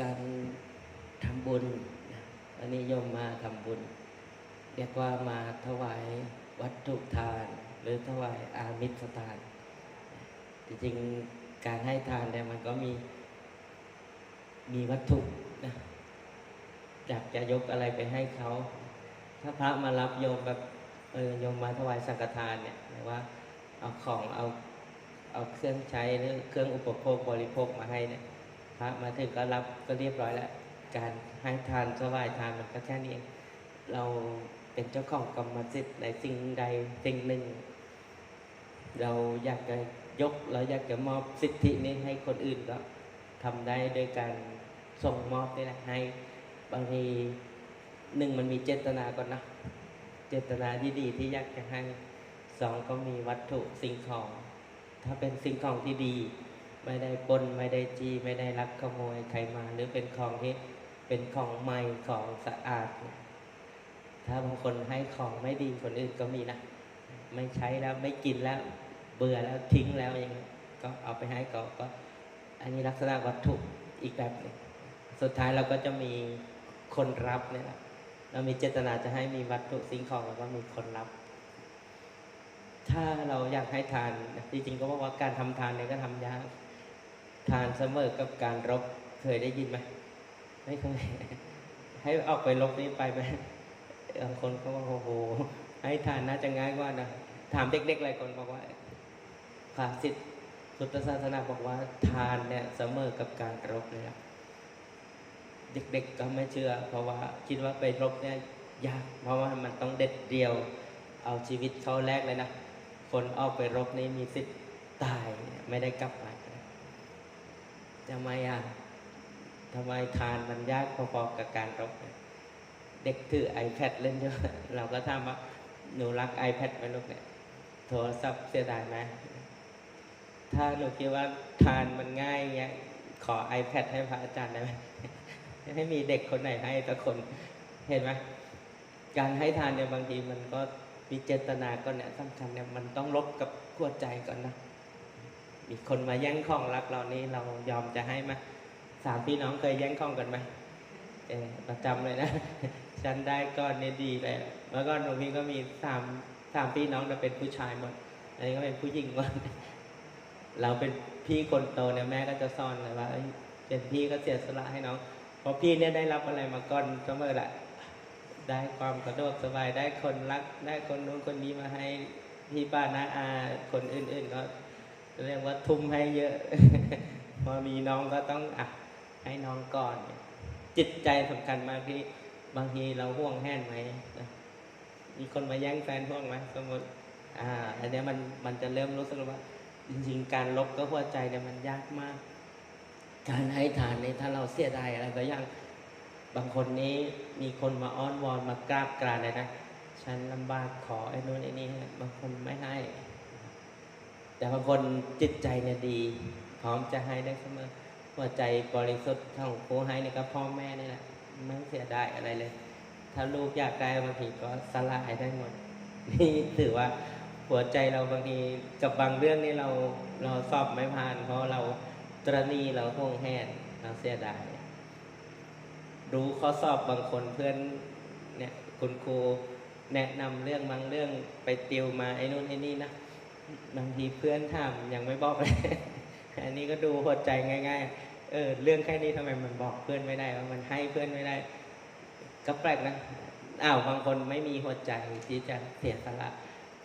การทำบุญอันนี้โยมมาทำบุญ เรียกว่ามาถวายวัตถุทาน หรือถวายอามิสทาน จริงๆการให้ทานเนี่ยมันก็มีมีวัตถุนะอยากจะยกอะไรไปให้เขา ถ้าพระมารับโยมแบบเออโยมมาถวายสังฆทานเนี่ยหมายว่าเอาของเอาเอาเครื่องใช้หรือเครื่องอุปโภคบริโภคมาให้เนี่ย ระมาถึงก็รับก็เรียบร้อยแล้ว การให้ทานถวายทานมันก็แค่นี้เองเราเป็นเจ้าของกรรมสิทธิ์ในสิ่งใดสิ่งหนึ่ง เราอยากจะยกเราอยากจะมอบสิทธินี้ให้คนอื่นก็ทำได้โดยการส่งมอบนี่แหละให้บางทีหนึ่งมันมีเจตนาก่อนนะเจตนาที่ดีที่อยากจะให้สองก็มีวัตถุสิ่งของ ถ้าเป็นสิ่งของที่ดี ไม่ได้ปนไม่ได้จีไม่ได้ลักขโมยใครมา หรือเป็นของที่เป็นของใหม่ของสะอาด ถ้าบางคนให้ของไม่ดีคนอื่นก็มีนะไม่ใช้แล้วไม่กินแล้ว เบื่อแล้วทิ้งแล้วอย่างนี้ก็เอาไปให้ก็ก็ อันนี้ลักษณะวัตถุอีกแบบหนึงสุดท้ายเราก็จะมีคนรับเนี่ยแหละเรามีเจตนาจะให้มีวัตถุสิ่งของแล้วก็มีคนรับ ถ้าเราอยากให้ทานจริงๆก็บอกว่าการทำทานเนี่ยก็ทำยาก ทานเสมอกับการรบเคยได้ยินไหมไม่เคยให้ออกไปรบนี้ไปไหมบางคนก็ว่าโอ้โหให้ทานน่าจะง่ายกว่านะถามเด็กๆหลายคนบอกว่าภาสิทธิพุทธศาสนาบอกว่าทานเนี่ยเสมอกับการรบเลยอะเด็กๆก็ไม่เชื่อ เพราะว่าคิดว่าไปรบเนี่ยยาก เพราะว่ามันต้องเด็ดเดียว เอาชีวิตเขาแลกเลยนะ คนออกไปรบนี่มีสิทธิ์ตายไม่ได้กลับมา ทำไมอะทำไมทานมันยากพอๆกับการรบเด็กถือ iPad เล่นเยอะเราก็ถามว่าหนูรัก iPad ไหมลูกเนี่ยโทรศัพท์เสียดายไหมถ้าหนูคิดว่าทานมันง่ายเงี้ยขอ iPad ให้พระอาจารย์ได้ไหมให้มีเด็กคนไหนให้สักคนเห็นไหมการให้ทานเนี่ยบางทีมันก็มีเจตนาก่อนเนี่ยสำคัญเนี่ยมันต้องลบกับหัวใจก่อนนะ มีคนมาแย่งของรักเรานี่เรายอมจะให้ไหมสามพี่น้องเคยแย่งของกันไหมเออประจำเลยนะ ฉันได้ก้อนนี้ดีเลยแล้วก็หนูพี่ก็มีสามสามพี่น้องเราเป็นผู้ชายหมด อันนี้ก็เป็นผู้หญิงหมดเราเป็นพี่คนโตเนี่ยแม่ก็จะสอนเลยว่าเป็นพี่ก็เสียสละให้น้องเพราะพี่เนี่ยได้รับอะไรมาก่อนเสมอแหละได้ความสะดวกสบายได้คนรัก ได้คนนู้นคนนี้มาให้พี่ป้าน้าอาคนอื่นๆก็ เรียกว่าทุ่มให้เยอะ พอมีน้องก็ต้องอะให้น้องก่อน จิตใจสำคัญมากที่บางทีเราห่วงแห้นไหมนะมีคนมาแย่งแฟนห่วงไหมสมมติ อ่า อันนี้มันมันจะเริ่มรู้สึกว่า จริง ๆ การลบก็หัวใจเนี่ยมันยากมาก การให้ทานเนี่ยถ้าเราเสียดายอะไรก็ยังบางคนนี้มีคนมาอ้อนวอนมากราบกรานเลยนะฉันลำบากขอไอ้นู้นไอ้นี่บางคนไม่ให้ แต่บางคนจิตใจเนี่ยดี พร้อมจะให้ได้เสมอหัวใจบริสุทธิ์ของผู้ให้เนี่ยก็พ่อแม่นี่แหละไม่เสียดายอะไรเลย ถ้าลูกอยากได้บางทีก็สลายได้หมดนี่ถือว่าหัวใจเราบางทีกับบางเรื่องนี่เราเราสอบไม่ผ่าน เพราะเราตรณีเราห่วงแหนเราเสียดายรู้ข้อสอบบางคนเพื่อนเนี่ยคุณครูแนะนำเรื่องบางเรื่องไปติวมาไอ้นู่นไอ้นี่นะ บางทีเพื่อนถามยังไม่บอกเลย อันนี้ก็ดูหัวใจง่าย ๆ เออ เรื่องแค่นี้ทำไมมันบอกเพื่อนไม่ได้ว่ามันให้เพื่อนไม่ได้ ก็แปลกนะอ้าวบางคนไม่มีหัวใจที่จะเสียสละ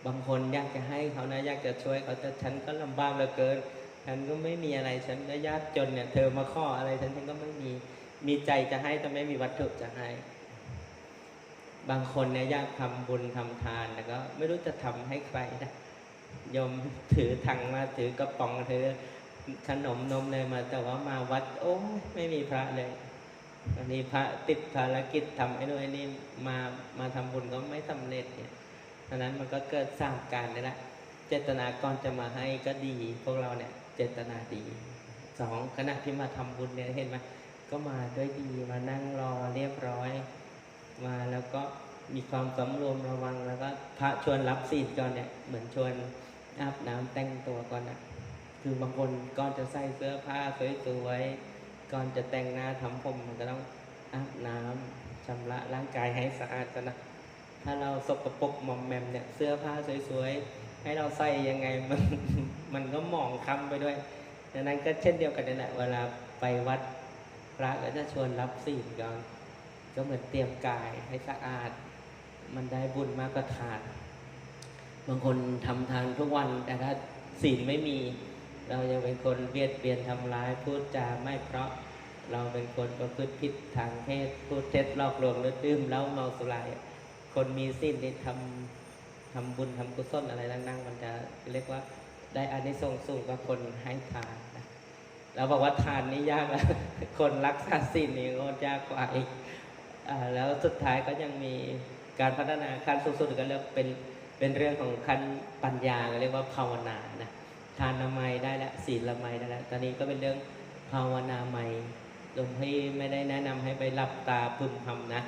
บางคนอยากจะให้เขานะอยากจะช่วยเขาแต่ฉันก็ลำบากเหลือเกิน ฉันก็ไม่มีอะไรฉันก็ยากจนเนี่ย เธอมาข้ออะไรฉันฉันก็ไม่มีมีใจจะให้แต่ไม่มีวัตถุจะให้ บางคนเนี่ยอยากทำบุญทำทานแต่ก็ไม่รู้จะทำให้ใครนะ ยมถือถังมาถือกระป๋องถือขนมนมเลยมาแต่ว่ามาวัดโอ้ยไม่มีพระเลยวันนี้พระติดภารกิจทำไอ้นู่นไอ้นี่มามาทำบุญก็ไม่สำเร็จเนี่ยดังนั้นมันก็เกิดสร้างการนี่แหละเจตนาก่อนจะมาให้ก็ดี พวกเราเนี่ยเจตนาดีสองขณะที่มาทำบุญเนี่ยเห็นไหมก็มาด้วยดีมานั่งรอเรียบร้อย มาแล้วก็ มีความสำรวมระวังแล้วก็พระชวนรับศีลก่อนเนี่ยเหมือนชวนอาบน้ำแต่งตัวก่อนนะคือบางคนก่อนจะใส่เสื้อผ้าสวยๆก่อนจะแต่งหน้าทำผมมันก็ต้องอาบน้ำชำระร่างกายให้สะอาดก่อนนะถ้าเราสกปรกหมอมแมมเนี่ยเสื้อผ้าสวยๆให้เราใส่ยังไงมันมันก็หมองคล้ำไปด้วยดังนั้นก็เช่นเดียวกันนั่แหละเวลาไปวัดพระก็จะชวนรับศีลก่อนก็เหมือนเตรียมกายให้สะอาด มันได้บุญมากกว่าทาน บางคนทำทานทุกวันแต่ถ้าศีลไม่มี เรายังเป็นคนเบียดเบียนทำร้ายพูดจาไม่เพราะเราเป็นคนประพฤติผิดทางเพศพูดเท็จหลอกลวงหรือดื่มเหล้าเมาสุราคนมีศีลนี่ทำทำบุญทำกุศลอะไรต่งๆมันจะเรียกว่าได้อานิสงส์สูงกว่าคนให้ทานนะเราบอกว่าทานนี่ยากแล้วคนรักษาศีลนี่ก็ยากกว่าอีกอแล้วสุดท้ายก็ยังมี การพัฒนาขั้นสูงสุดก็เรียกเป็นเป็นเรื่องของขั้นปัญญาก็เรียกว่าภาวนานะทานนามัยได้แล้วศีลละไมได้แล้วตอนนี้ก็เป็นเรื่องภาวนาไมยหลวงพี่ไม่ได้แนะนำให้ไปหลับตาพึมพำนะ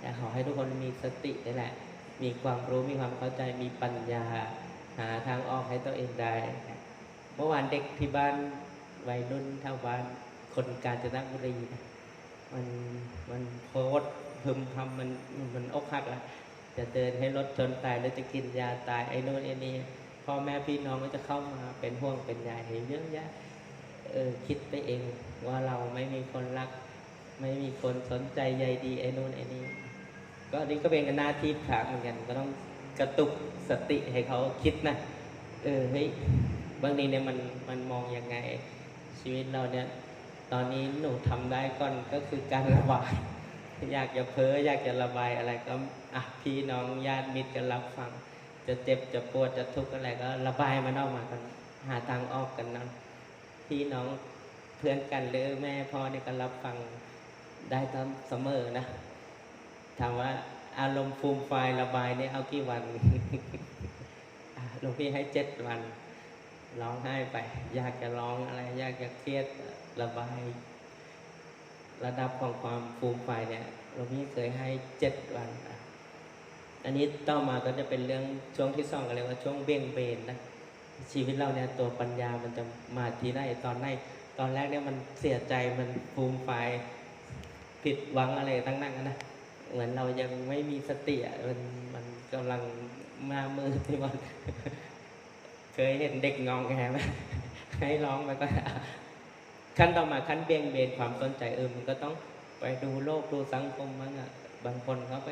แต่ขอให้ทุกคนมีสตินี่แหละ มีความรู้มีความเข้าใจมีปัญญา หาทางออกให้ตัวเองได้ เมื่อวานเด็กที่บ้านวัยรุ่นแถวบ้านคนกาญจนบุรีนะมันมันโพสต์ พึมพำมันมันอกหักล้วจะเดินให้รถชนตายแล้วจะกินยาตายไอ้โน่นไอ้นี่พ่อแม่พี่น้องก็จะเข้ามาเป็นห่วงเป็นใยเยอะแยะเออคิดไปเองว่าเราไม่มีคนรัก ไม่มีคนสนใจใยดีไอ้นู่นไอ้นี่ก็นี่ก็เป็นหน้าที่พระเหมือนกัน ก็ต้องกระตุกสติให้เขาคิดนะเออเฮ้ยบางทีเนี่ยมันมันมองยังไงชีวิตเราเนี่ย ตอนนี้หนูทำได้ก่อนก็คือการระบาย อยากจะเพ้ออยากจะระบายอะไรก็อะพี่น้องญาติมิตรก็รับฟัง จะเจ็บจะปวดจะทุกข์อะไรก็ระบายมันออกมากัน หาทางออกกันนะพี่น้องเพื่อนกันหรือแม่พ่อเนี่ยก็รับฟังได้ตามเสมอนะถามว่าอารมณ์ฟูมไฟระบายเนี่ยเอากี่วันหลวงพี่ให้เจ็ดวันร้องไห้ไป อยากจะร้องอะไร อยากจะเครียดระบาย ระดับของความฟูมไฟเนี่ยหลวงพี่เคยให้เจ็ดวันนะอันนี้ต่อมาก็จะเป็นเรื่องช่วงที่สองกันเลยว่าช่วงเบ่งเบนนะชีวิตเราเนี่ยตัวปัญญามันจะมาทีไหนตอนไหนตอนแรกเนี่ยมันเสียใจมันฟูมไฟผิดหวังอะไรตั้งนั้นนะเหมือนเรายังไม่มีสติอะมันมันกำลังมามือที่มันเคยเห็นเด็กงองแงไหมให้ร้องไปก็ ขั้นต่อมาขั้นเบี่ยงเบนความสนใจเออมันก็ต้องไปดูโลกดูสังคมมั้งอะบางคนเขาไป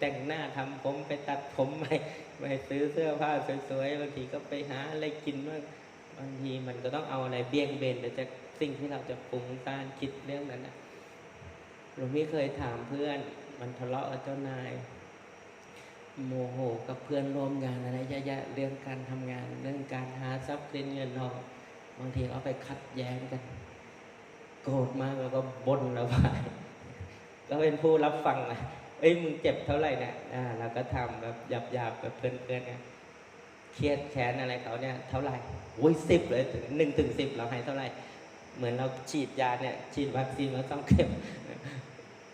แต่งหน้าทำผมไปตัดผมไปไปซื้อเสื้อผ้าสวยๆบางทีก็ไปหาอะไรกินบ้างบางทีมันก็ต้องเอาอะไรเบี่ยงเบนแต่จากสิ่งที่เราจะปรุงต้านคิดเรื่องนั้นนะหลวงพี่เคยถามเพื่อน มันทะเลาะกับเจ้านาย โมโหกับเพื่อนร่วมงานอะไรเยอะแยะเรื่องการทำงาน เรื่องการหาทรัพย์สินเงินทองบางทีเอาไปขัดแย้งกัน โกรธมากแล้วก็บ่นระบายก็เป็นผู้รับฟังนะเอ้ยมึงเจ็บเท่าไหร่เนี่ยอ่าเราก็ทำแบบหยาบๆแบบเพื่อนๆเนี่ยเครียดแค้นอะไรเขาเนี่ยเท่าไหร่โอ้ยสิบเลยถึงหนึ่งถึงสิบเราให้เท่าไหร่ เหมือนเราฉีดยาเนี่ยฉีดวัคซีนเราต้องเก็บ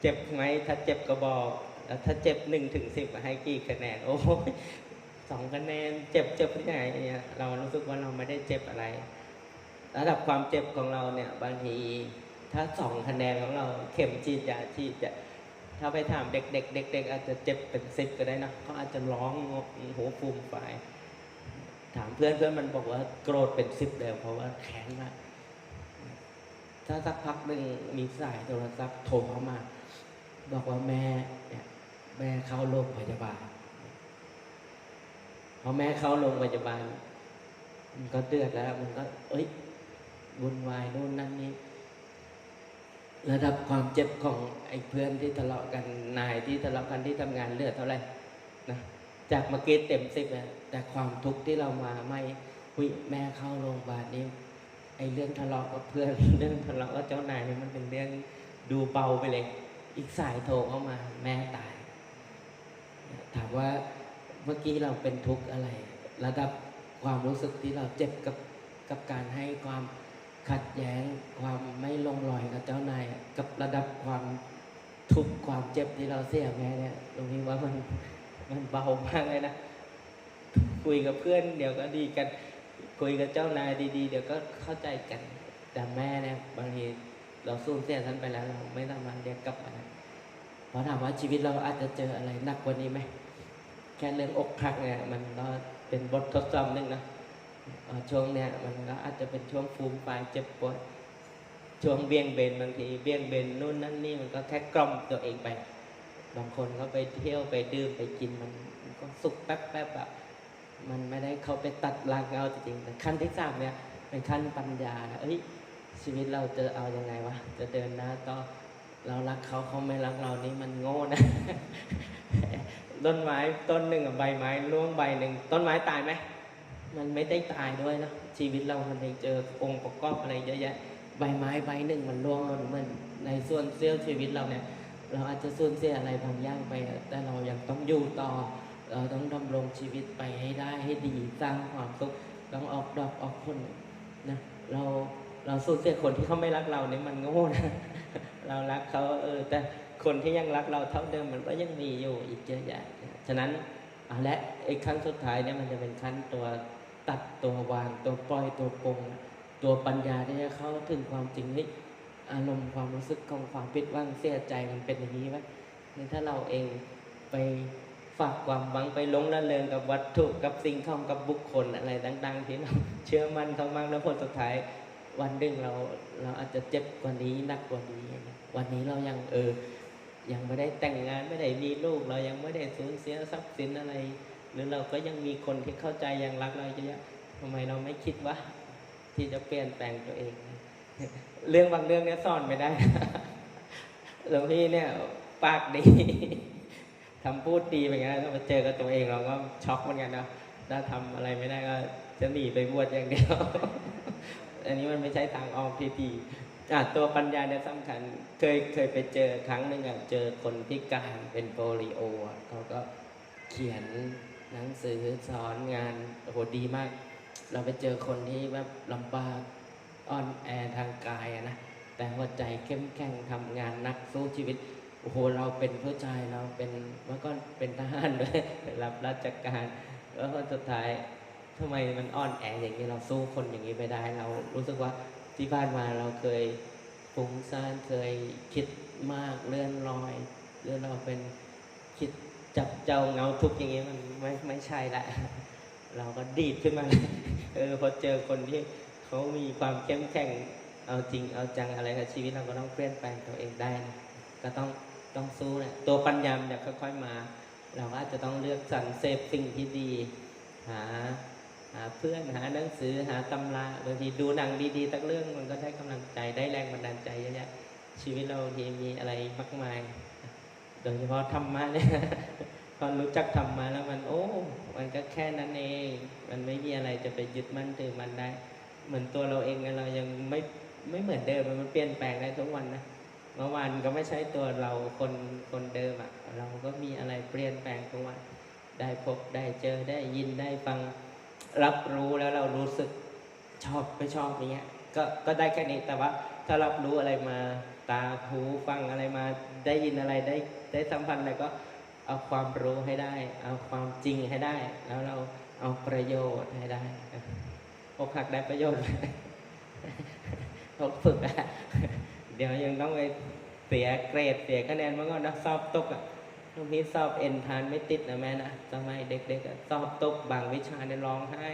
เจ็บไหมถ้าเจ็บก็บอกแล้วถ้าเจ็บหนึ่งถึงสิบให้กี่คะแนน โอ้ยสองคะแนน เจ็บเจ็บที่ไหนเนี่ยเรารู้สึกว่าเราไม่ได้เจ็บอะไร ระดับความเจ็บของเราเนี่ยบางที ถ้าสองคะแนนของเราเข็มฉีดยาฉีดจะถ้าไปถามเด็กๆเด็กๆอาจจะเจ็บเป็นสิบก็ได้นะเขาอาจจะร้องหัวฟูมไฟายถามเพื่อนเพื่อนมันบอกว่าโกรธเป็นสิบเลยเพราะว่าแค้นมากถ้าสักพักหนึ่งมีสายโทรศัพท์โทรเข้ามา บอกว่าแม่เนี่ยแม่เข้าโรงพยาบาลพอแม่เข้าโรงพยาบาลมันก็เดือดแล้ว มันก็ เอ้ยวุ่นวายนู่นนั่นนี่ ระดับความเจ็บของไอ้เพื่อนที่ทะเลาะกันนายที่ทะเลาะกันที่ทำงานเลือดเท่าไหร่นะจากเมื่อกี้เต็มสิบนะแต่ความทุกข์ที่เรามาไม่หุยแม่เข้าโรงพยาบาลนี่ไอ้เรื่องทะเลาะกับเพื่อนเรื่องทะเลาะกับเจ้านายนี่มันเป็นเรื่องดูเบาไปเลย อีกสายโทรเข้ามาแม่ตาย ถามว่าเมื่อกี้เราเป็นทุกข์อะไร ระดับความรู้สึกที่เราเจ็บกับกับการให้ความ ขัดแย้งความไม่ลงรอยกับเจ้านายกับระดับความทุกข์ความเจ็บที่เราเสียแม่เนี่ยตรงนี้ว่ามันมันเบามากเลยนะคุยกับเพื่อนเดี๋ยวก็ดีกัน คุยกับเจ้านายดีๆ เดี๋ยวก็เข้าใจกัน แต่แม่เนี่ยบางทีเราสูญเสียท่านไปแล้วเราไม่สามาเรียกกลับมาได้เพราะถามว่าชีวิตเราอาจจะเจออะไรหนักกว่านี้ไหมแค่เรื่องอกหักเนี่ยมันก็เป็นบททดสอบหนึ่งนะ ช่วงเนี้ยมันก็อาจจะเป็นช่วงฟูมปลายเจ็บปวดช่วงเบี่ยงเบนบางทีเบี่ยงเบนนู่นนั่นนี่มันก็แค่กล่อมตัวเองไป บางคนก็ไปเที่ยวไปดื่มไปกินมันก็สุขแป๊บๆแบบมันไม่ได้เข้าไปตัดรากเหงาจริงๆแต่ขั้นที่สามเนี่ยเป็นขั้นปัญญาเอ้ยชีวิตเราจะเอายังไงวะจะเดินหน้าต่อเรารักเขาเขาไม่รักเรานี่มันโง่นะต้นไม้ต้นหนึ่งอะใบไม้ร่วงใบหนึ่งต้นไม้ตายไหม มันไม่ได้ตายด้วยนะชีวิตเรามันยังเจอองค์ประกอบอะไรเยอะแยะใบไม้ใบหนึ่งมันร่วงหล่นเหมือนในส่วนเสี้ยวชีวิตเราเนี่ยเราอาจจะสูญเสียอะไรบางอย่างไป แต่เรายังต้องอยู่ต่อ เราต้องดำรงชีวิตไปให้ได้ให้ดีสร้างความสุขต้องออกดอกออกผลนะเราเราสูญเสียคนที่เขาไม่รักเราเนี่ยมันโง่นะเรารักเขาเออแต่คนที่ยังรักเราเท่าเดิมมันก็ยังมีอยู่อีกเยอะแยะนะฉะนั้นเอาละไอ้ขั้นสุดท้ายเนี่ยมันจะเป็นขั้นตัว ตัดตัววางตัวปล่อยตัวปลงตัวปัญญาที่จะเข้าถึงความจริงนี่อารมณ์ความรู้สึกของความผิดหวังเสียใจมันเป็นอย่างนี้ไหมนี่ถ้าเราเองไปฝากความหวังไปลงละเลงกับวัตถุกับสิ่งของกับบุคคลอะไรต่าง ๆ ที่เราเชื่อมั่นเขามากแล้วผลสุดท้ายวันหนึ่งเราเราอาจจะเจ็บกว่านี้หนักกว่านี้ วันนี้เรายังเออยังไม่ได้แต่งงานไม่ได้มีลูก เรายังไม่ได้สูญเสียทรัพย์สินอะไร หรือเราก็ยังมีคนที่เข้าใจยังรักเราเยอะทำไมเราไม่คิดว่า ที่จะเปลี่ยนแปลงตัวเอง เรื่องบางเรื่องเนี่ยซ่อนไม่ได้หลวงพี่เนี่ยปากดีทำพูดดีไปงั้นแล้วมาเจอกับตัวเองเราก็ช็อกเหมือนกันนะถ้าทำอะไรไม่ได้ก็จะหนีไปบวชอย่างเดียว อันนี้มันไม่ใช่ทางออกที่ดีตัวปัญญาเนี่ยสำคัญ เคยเคยไปเจอครั้งหนึ่งอะเจอคนพิการเป็นโปลิโอเขาก็เขียน หนังสือสอนงานโอ้โหดีมาก เราไปเจอคนที่แบบลำบากอ่อนแอทางกายนะแต่หัวใจเข้มแข็งทำงานนักสู้ชีวิตโอ้โหเราเป็นผู้ชายเราเป็นเมื่อก่อนเป็นทหารด้วยรับราชการแล้วคนสุดท้ายทำไมมันอ่อนแออย่างนี้เราสู้คนอย่างนี้ไม่ได้ เรารู้สึกว่าที่ผ่านมาเราเคยฟุ้งซ่านเคยคิดมากเลื่อนลอยเลื่อนเราเป็นคิด จับเจ้าเงาทุกอย่างนี้ยมันไม่ไม่ใช่ละเราก็ดีดขึ้นมาเออพอเจอคนที่เขามีความเข้มแข็งเอาจริงเอาจังอะไรกับชีวิตเราก็ต้องเปลี่ยนแปลงตัวเองได้นะก็ต้องต้องสู้นะตัวปัญญามันจะค่อยๆมา เราก็อาจจะต้องเลือกสรรเสพสิ่งที่ดี หาหาเพื่อนหาหนังสือหาตำราบางทีดูหนังดีๆสักเรื่องมันก็ได้กำลังใจได้แรงบันดาลใจเยอะแยะชีวิตเราทีมีอะไรมากมาย โดยเฉพาะธรรมะเนี่ยพอรู้จักธรรมะแล้วมันโอ้มันก็แค่นั้นเอง มันไม่มีอะไรจะไปยึดมั่นถือมันได้ เหมือนตัวเราเองเรายังไม่ไม่เหมือนเดิมมันเปลี่ยนแปลงได้ทุกวันนะเมื่อวานก็ไม่ใช่ตัวเราคนคนเดิมอะ เราก็มีอะไรเปลี่ยนแปลงทุกวันได้พบได้เจอได้ยินได้ฟังรับรู้แล้วเรารู้สึกชอบไม่ชอบอย่างเงี้ย ก็ก็ได้แค่นี้แต่ว่า ถ้ารับรู้อะไรมาตาหูฟังอะไรมาได้ยินอะไรได้ได้สัมพันธ์อะไรก็เอาความรู้ให้ได้ เอาความจริงให้ได้ แล้วเราเอาประโยชน์ให้ได้อกหักได้ประโยชน์อกฝึกอะเดี๋ยวยังต้องไปเสียเกรดเสียคะแนนมันก็นะสอบตกอะบางทีสอบเอ็นทานไม่ติดนะแม่นะสมัยเด็กๆสอบตกบางวิชาเนี่ยร้องไห้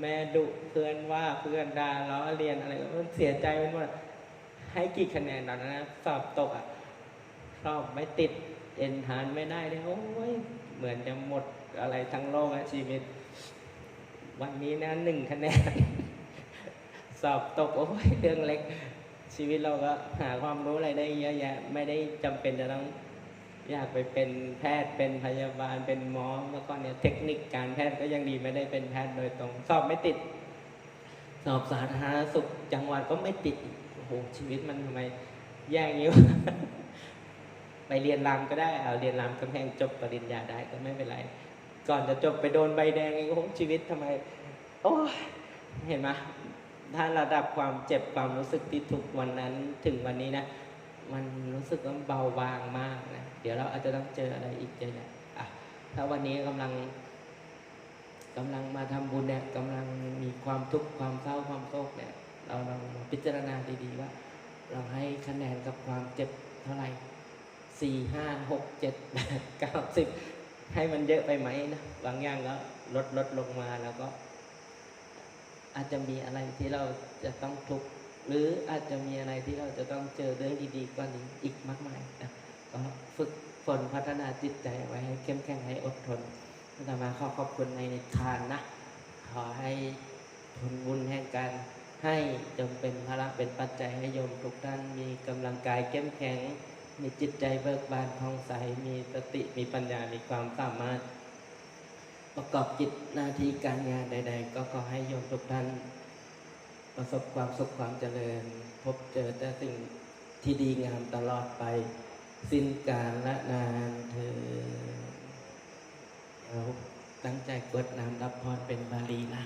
แม่ดุเพื่อนว่าเพื่อนด่าล้อเรียนอะไรก็มันเสียใจไปหมดให้กี่คะแนนตอนนั้นนะสอบตกอะสอบไม่ติดเอ็นทานไม่ได้เลยโอ้ยเหมือนจะหมดอะไรทั้งโลกอะชีวิต วันนี้นะหนึ่งคะแนน สอบตกโอ้ยเรื่องเล็ก ชีวิตเราก็หาความรู้อะไรได้เยอะแยะ ไม่ได้จำเป็นจะต้อง อยากไปเป็นแพทย์เป็นพยาบาลเป็นหมอเมื่อก่อนเนี่ยเทคนิคการแพทย์ก็ยังดีไม่ได้เป็นแพทย์โดยตรง สอบไม่ติด สอบสาธารณสุขจังหวัดก็ไม่ติดโอ้โหชีวิตมันทำไมแย่อย่างนี้วไปเรียนรามก็ได้เอาเรียนรามกำแพงจบปริญญาได้ก็ไม่เป็นไร ก่อนจะจบไปโดนใบแดงเองโอ้โหชีวิตทำไม โอ้เห็นไหมถ้าระดับความเจ็บความรู้สึกที่ทุกวันนั้นถึงวันนี้นะ มันรู้สึกว่าเบาบางมากนะ เดี๋ยวเราอาจจะต้องเจออะไรอีกเยอะแยะอะถ้าวันนี้กำลังกำลังมาทำบุญเนี่ยกำลังมีความทุกข์ความเศร้าความโศกเนี่ย เราลองพิจารณาดีๆว่า เราให้คะแนนกับความเจ็บเท่าไหร่สี่ห้าหกเจ็ดแปดเก้าสิบให้มันเยอะไปไหมนะบางอย่างก็ลดลดลงมาแล้วก็ อาจจะมีอะไรที่เราจะต้องทุกข์ หรืออาจจะมีอะไรที่เราจะต้องเจอเรื่องดีๆกว่านี้อีกมากมายนะก็ฝึกฝนพัฒนาจิตใจไว้ให้เข้มแข็งให้อดทนอาตมาขอขอบคุณในทานนะ ขอให้ผลบุญแห่งการให้จงเป็นพลังเป็นปัจจัยให้โยมทุกท่านมีกำลังกายเข้มแข็ง มีจิตใจเบิกบานผ่องใส มีสติมีปัญญา มีความสามารถ ประกอบกิจหน้าที่การงานใด ๆ ก็ขอให้โยมทุกท่าน ประสบความสุขความเจริญ พบเจอแต่สิ่งที่ดีงามตลอดไป สิ้นกาลและนานเธอเราตั้งใจกวดน้ำรับพรเป็นบาลีนะ